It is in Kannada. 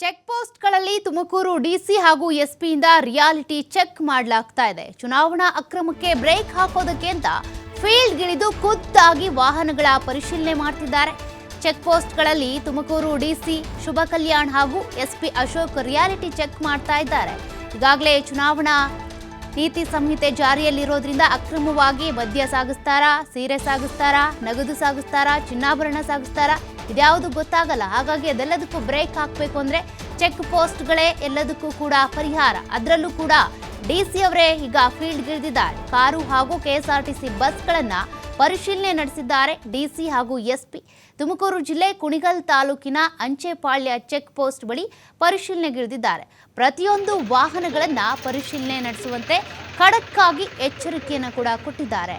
ಚೆಕ್ ಪೋಸ್ಟ್ಗಳಲ್ಲಿ ತುಮಕೂರು ಡಿಸಿ ಹಾಗೂ ಎಸ್ಪಿಯಿಂದ ರಿಯಾಲಿಟಿ ಚೆಕ್ ಮಾಡಲಾಗ್ತಾ ಇದೆ. ಚುನಾವಣಾ ಅಕ್ರಮಕ್ಕೆ ಬ್ರೇಕ್ ಹಾಕೋದಕ್ಕೆ ಅಂತ ಫೀಲ್ಡ್ಗಿಳಿದು ಖುದ್ದಾಗಿ ವಾಹನಗಳ ಪರಿಶೀಲನೆ ಮಾಡ್ತಿದ್ದಾರೆ. ಚೆಕ್ ಪೋಸ್ಟ್ಗಳಲ್ಲಿ ತುಮಕೂರು ಡಿಸಿ, ಶುಭ ಕಲ್ಯಾಣ್ ಹಾಗೂ ಎಸ್ಪಿ ಅಶೋಕ್ ರಿಯಾಲಿಟಿ ಚೆಕ್ ಮಾಡ್ತಾ ಇದ್ದಾರೆ. ಈಗಾಗಲೇ ಚುನಾವಣಾ ನೀತಿ ಸಂಹಿತೆ ಜಾರಿಯಲ್ಲಿರೋದ್ರಿಂದ ಅಕ್ರಮವಾಗಿ ಮದ್ಯ ಸಾಗಿಸ್ತಾರಾ, ಸೀರೆ ಸಾಗಿಸ್ತಾರಾ, ನಗದು ಸಾಗಿಸ್ತಾರಾ, ಚಿನ್ನಾಭರಣ ಸಾಗಿಸ್ತಾರಾ ಇದ್ಯಾವುದು ಗೊತ್ತಾಗಲ್ಲ. ಹಾಗಾಗಿ ಅದೆಲ್ಲದಕ್ಕೂ ಬ್ರೇಕ್ ಹಾಕಬೇಕು ಅಂದ್ರೆ ಚೆಕ್ ಪೋಸ್ಟ್ಗಳೇ ಎಲ್ಲದಕ್ಕೂ ಕೂಡ ಪರಿಹಾರ. ಅದರಲ್ಲೂ ಕೂಡ ಡಿ ಸಿ ಅವರೇ ಈಗ ಫೀಲ್ಡ್ಗಿಳಿದಿದ್ದಾರೆ ಕಾರು ಹಾಗೂ ಕೆಎಸ್ಆರ್ಟಿಸಿ ಬಸ್ಗಳನ್ನ ಪರಿಶೀಲನೆ ನಡೆಸಿದ್ದಾರೆ ಡಿಸಿ ಹಾಗೂ ಎಸ್ಪಿ ತುಮಕೂರು ಜಿಲ್ಲೆ ಕುಣಿಗಲ್ ತಾಲೂಕಿನ ಅಂಚೆಪಾಳ್ಯ ಚೆಕ್ ಪೋಸ್ಟ್ ಬಳಿ ಪರಿಶೀಲನೆಗಿಳಿದಿದ್ದಾರೆ ಪ್ರತಿಯೊಂದು ವಾಹನಗಳನ್ನ ಪರಿಶೀಲನೆ ನಡೆಸುವಂತೆ ಖಡಕ್ಕಾಗಿ ಎಚ್ಚರಿಕೆಯನ್ನು ಕೂಡ ಕೊಟ್ಟಿದ್ದಾರೆ.